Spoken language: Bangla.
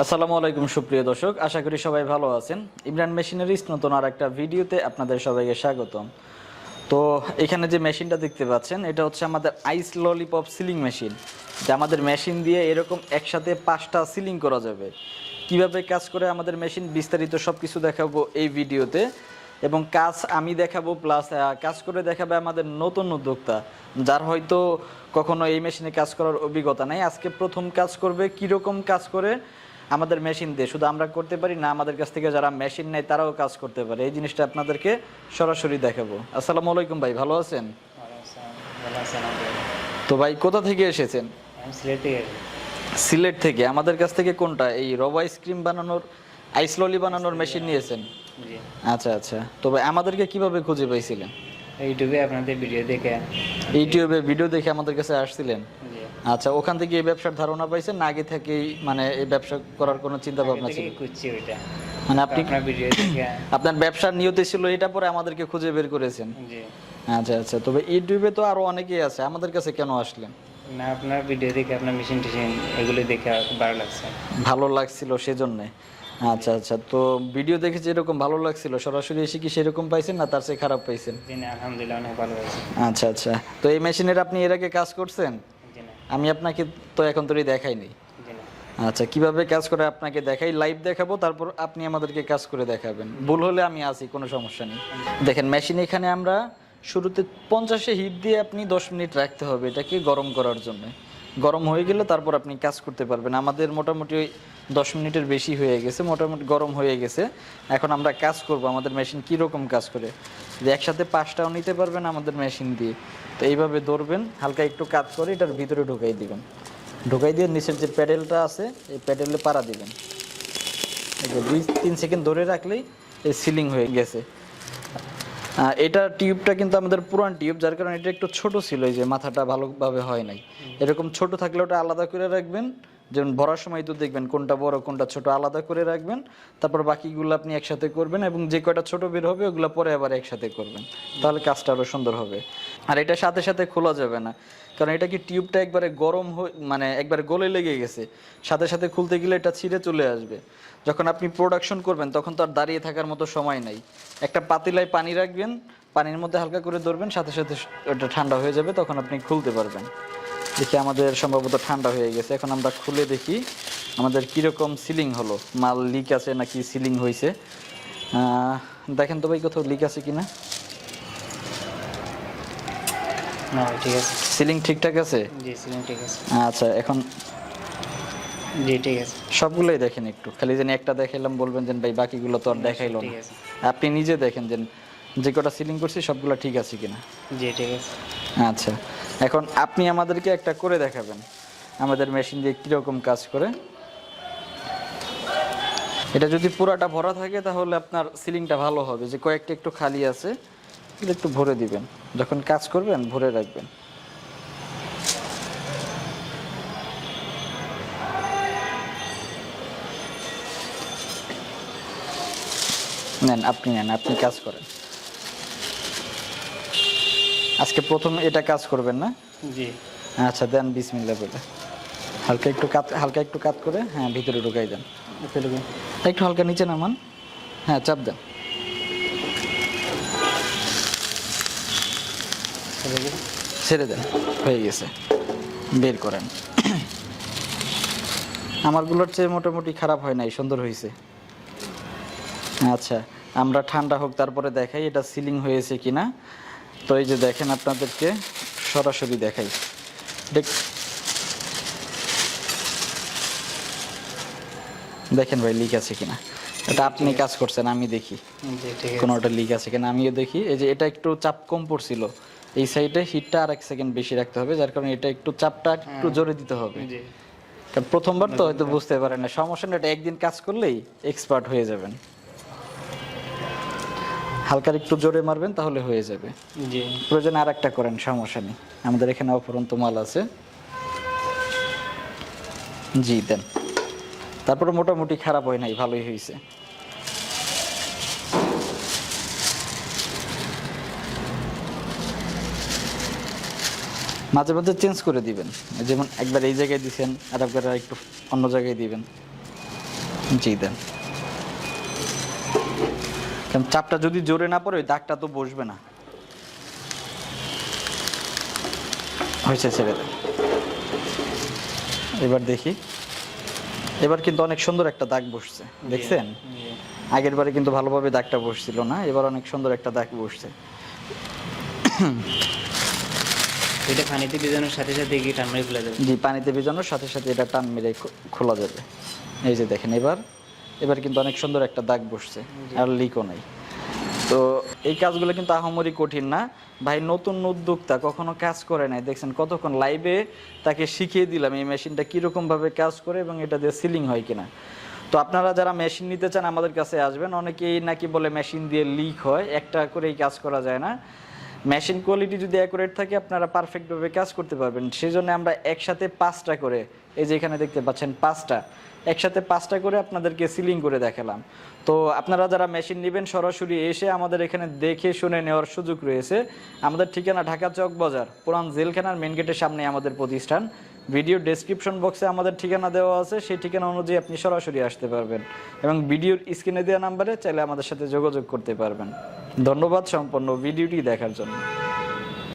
আসসালামু আলাইকুম, সুপ্রিয় দর্শক। আশা করি সবাই ভালো আছেন। ইমরান মেশিনারিজ নতুন আর একটা ভিডিওতে আপনাদের সবাইকে স্বাগতম। তো এখানে যে মেশিনটা দেখতে পাচ্ছেন, এটা হচ্ছে আমাদের আইস ললিপপ সিলিং মেশিন। যে আমাদের মেশিন দিয়ে এরকম একসাথে পাঁচটা সিলিং করা যাবে। কীভাবে কাজ করে আমাদের মেশিন, বিস্তারিত সব কিছু দেখাবো এই ভিডিওতে। এবং কাজ আমি দেখাবো, প্লাস কাজ করে দেখাবে আমাদের নতুন উদ্যোক্তা, যার হয়তো কখনো এই মেশিনে কাজ করার অভিজ্ঞতা নেই। আজকে প্রথম কাজ করবে কীরকম কাজ করে আমাদের মেশিন দিয়ে। শুধু আমরা করতে পারি না আমাদের কাছ থেকে যারা মেশিন নেয় তারাও কাজ করতে পারে। এই জিনিসটা আপনাদেরকে সরাসরি দেখাবো। আসসালামু আলাইকুম ভাই ভালো আছেন? তো ভাই কোথা থেকে এসেছেন? সিলেটে থেকে। আমাদের কাছ থেকে কোনটা? এই রব আইসক্রিম বানানোর আইস ললি বানানোর মেশিন নিয়েছেন? আচ্ছা আচ্ছা। তো ভাই আমাদেরকে কীভাবে খুঁজে পাইছিলেন? ইউটিউবে আপনাদের ভিডিও দেখে ইউটিউবে ভিডিও দেখে আমাদের কাছে আসছিলেন? আচ্ছা ওখান থেকে এই ব্যবসার ধারণা পাইছেন না আগে থেকেই মানে এই ব্যবসা করার কোনো চিন্তা ভাবনা ছিল? ওইটা। মানে আপনি আপনার ভিডিও দেখে। আপনার ব্যবসার নিয়তে ছিল এটা পরে আমাদেরকে খুঁজে বের করেছেন? আচ্ছা আচ্ছা তবে ইউটিউবে তো আরও অনেকেই আছে আমাদের কাছে কেন আসলেন? না আপনার ভিডিও দেখে আপনার মেশিন টেশিন এগুলো দেখে ভালো লাগছে। ভালো লাগছিল সেজন্যে। আচ্ছা আচ্ছা। তো ভিডিও দেখে যেরকম ভালো লাগছিল সরাসরি এসে কি সেরকম পাইছেন না তার চেয়ে খারাপ পাইছেন? আলহামদুলিল্লাহ অনেক ভালো আচ্ছা আচ্ছা। তো এই মেশিনের আপনি এর আগে কাজ করছেন? আমি আপনাকে তো এখন তোরই দেখাইনি। আচ্ছা কীভাবে কাজ করে আপনাকে দেখাই? লাইভ দেখাবো তারপর আপনি আমাদেরকে কাজ করে দেখাবেন। ভুল হলে আমি আসি কোনো সমস্যা নেই। দেখেন মেশিন এখানে আমরা শুরুতে পঞ্চাশে হিট দিয়ে আপনি দশ মিনিট রাখতে হবে এটাকে গরম করার জন্য। গরম হয়ে গেলে তারপর আপনি কাজ করতে পারবেন। আমাদের মোটামুটি ওই দশ মিনিটের বেশি হয়ে গেছে, মোটামুটি গরম হয়ে গেছে। এখন আমরা কাজ করব, আমাদের মেশিন কীরকম কাজ করে? যে একসাথে পাঁচটাও নিতে পারবেন আমাদের মেশিন দিয়ে। তো এইভাবে ধরবেন, হালকা একটু কাজ করে এটার ভিতরে ঢুকাই দিবেন। ঢুকাই দিয়ে নিচের যে প্যাডেলটা আছে, এই প্যাডেলে পাড়া দিবেন। দুই, তিন সেকেন্ড ধরে রাখলেই এই সিলিং হয়ে গেছে। এটা টিউবটা কিন্তু আমাদের পুরান টিউব, যার কারণে এটা একটু ছোট ছিল, এই যে মাথাটা ভালোভাবে হয় নাই। এরকম ছোট থাকলে ওটা আলাদা করে রাখবেন। যেমন ভরার সময় তো দেখবেন কোনটা বড়, কোনটা ছোট, আলাদা করে রাখবেন। তারপর বাকিগুলো আপনি একসাথে করবেন এবং যে কয়টা ছোট বের হবে, ওগুলো পরে আবার একসাথে করবেন। তাহলে কাজটা আরও সুন্দর হবে। আর এটা সাথে সাথে খোলা যাবে না। কারণ এটা কি টিউবটা একবারে গরম মানে একবারে গলে লেগে গেছে। সাথে সাথে খুলতে গেলে এটা ছিঁড়ে চলে আসবে। যখন আপনি প্রোডাকশন করবেন, তখন তো আর দাঁড়িয়ে থাকার মতো সময় নাই। একটা পাতিলায় পানি রাখবেন, পানির মধ্যে হালকা করে ধরবেন, সাথে সাথে ওটা ঠান্ডা হয়ে যাবে, তখন আপনি খুলতে পারবেন। দেখি আমাদের সম্ভবত ঠান্ডা হয়ে গেছে। এখন আমরা খুলে দেখি আমাদের কীরকম সিলিং হলো। মাল লিক আছে নাকি সিলিং হয়েছে দেখেন তো ভাই কোথাও লিক আছে কিনা? না ঠিক আছে। সিলিং ঠিকঠাক আছে? জি সিলিং ঠিক আছে। আচ্ছা এখন জি ঠিক আছে। সবগুলোই দেখেন একটু। খালি যেন একটা দেখাইলাম বলবেন যে ভাই বাকিগুলো তো আর দেখাইলো না। আপনি নিজে দেখেন যে যে কটা সিলিং করছি সবগুলো ঠিক আছে কিনা। জি ঠিক আছে। আচ্ছা। এখন আপনি আমাদেরকে একটা করে দেখাবেন। আমাদের মেশিন দিয়ে কীরকম কাজ করে। এটা যদি পুরাটা ভরা থাকে, তাহলে আপনার সিলিংটা ভালো হবে। যে কয়েকটা একটু খালি আছে, এগুলো একটু ভরে দিবেন। যখন কাজ করবেন, ভরে রাখবেন। নেন, আপনি নেন, আপনি কাজ করেন। আজকে প্রথম এটা কাজ করবেন না? জি। আচ্ছা দেন বিসমিল্লা বলে। হালকা একটু কাত হালকা একটু কাত করে হ্যাঁ ভিতরে ঢুকাই দেন। একটু হালকা নিচে নামান। হ্যাঁ চাপ দেন। ছেড়ে দেন। হয়ে গেছে। বের করেন। আমারগুলোর চেয়ে মোটামুটি খারাপ হয় নাই সুন্দর হয়েছে আচ্ছা আমরা ঠান্ডা হোক তারপরে দেখাই এটা সিলিং হয়েছে কিনা। তো এই যে দেখেন আপনাদেরকে সরাসরি দেখাই। দেখ- দেখেন ভাই লিক আছে কিনা। এটা আপনি কাজ করছেন আমি দেখি। কোনোটা লিক আছে। কিনা আমিও দেখি। এই যে এটা একটু চাপ কম পড়ছিল। এই সাইডে হিটটা আর এক সেকেন্ড বেশি রাখতে হবে যার কারণে এটা একটু চাপটা একটু জোরে দিতে হবে। কারণ প্রথমবার তো হয়তো বুঝতে পারেন না। সমস্যা না এটা একদিন কাজ করলেই এক্সপার্ট হয়ে যাবেন। হালকা একটু জোরে মারবেন তাহলে হয়ে যাবে। প্রয়োজন আর একটা করেন সমস্যা নেই। আমাদের এখানে অপরন্ত মাল আছে। জি দেন। তারপরে মোটামুটি খারাপ হয় নাই ভালোই হয়েছে। মাঝে মাঝে চেঞ্জ করে দিবেন। যেমন একবার এই জায়গায় দিছেন আর একবার একটু অন্য জায়গায় দিবেন। জি দেন। কারণ চাপটা যদি জোরে না পড়ে দাগটা তো বসবে না। হয়েছে ছেড়ে এবার দেখি। এবার কিন্তু অনেক সুন্দর একটা দাগ বসছে দেখছেন। আগের বারে কিন্তু ভালোভাবে দাগটা বসছিল না এবার অনেক সুন্দর একটা দাগ বসছে। এটা পানিতে ভিজানোর সাথে সাথে কি টান মেরে খুলে যাবে? জি পানিতে ভেজানোর সাথে সাথে এটা টান মেরে খোলা যাবে। এই যে দেখেন এবার এবার কিন্তু অনেক সুন্দর একটা দাগ বসছে আর লিকও নাই। তো এই কাজগুলো কিন্তু আহামরি কঠিন না। ভাই নতুন উদ্যোক্তা কখনো কাজ করে নাই। দেখছেন কতক্ষণ লাইভে তাকে শিখিয়ে দিলাম এই মেশিনটা কীরকম ভাবে কাজ করে এবং এটা দিয়ে সিলিং হয় কিনা। তো আপনারা যারা মেশিন নিতে চান আমাদের কাছে আসবেন। অনেকেই নাকি বলে মেশিন দিয়ে লিক হয় একটা করেই কাজ করা যায় না। মেশিন কোয়ালিটি যদি অ্যাকুরেট থাকে আপনারা পারফেক্টভাবে কাজ করতে পারবেন। সেই জন্য আমরা একসাথে পাঁচটা করে এই যে এখানে দেখতে পাচ্ছেন পাঁচটা একসাথে পাঁচটা করে আপনাদেরকে সিলিং করে দেখালাম। তো আপনারা যারা মেশিন নেবেন, সরাসরি এসে আমাদের এখানে দেখে শুনে নেওয়ার সুযোগ রয়েছে। আমাদের ঠিকানা ঢাকা চক বাজার, পুরান জেলখানার মেন গেটের সামনে আমাদের প্রতিষ্ঠান। ভিডিও ডেসক্রিপশন বক্সে আমাদের ঠিকানা দেওয়া আছে, সেই ঠিকানা অনুযায়ী আপনি সরাসরি আসতে পারবেন। এবং ভিডিওর স্ক্রিনে দেওয়া নাম্বারে চাইলে আমাদের সাথে যোগাযোগ করতে পারবেন। ধন্যবাদ সম্পন্ন ভিডিওটি দেখার জন্য।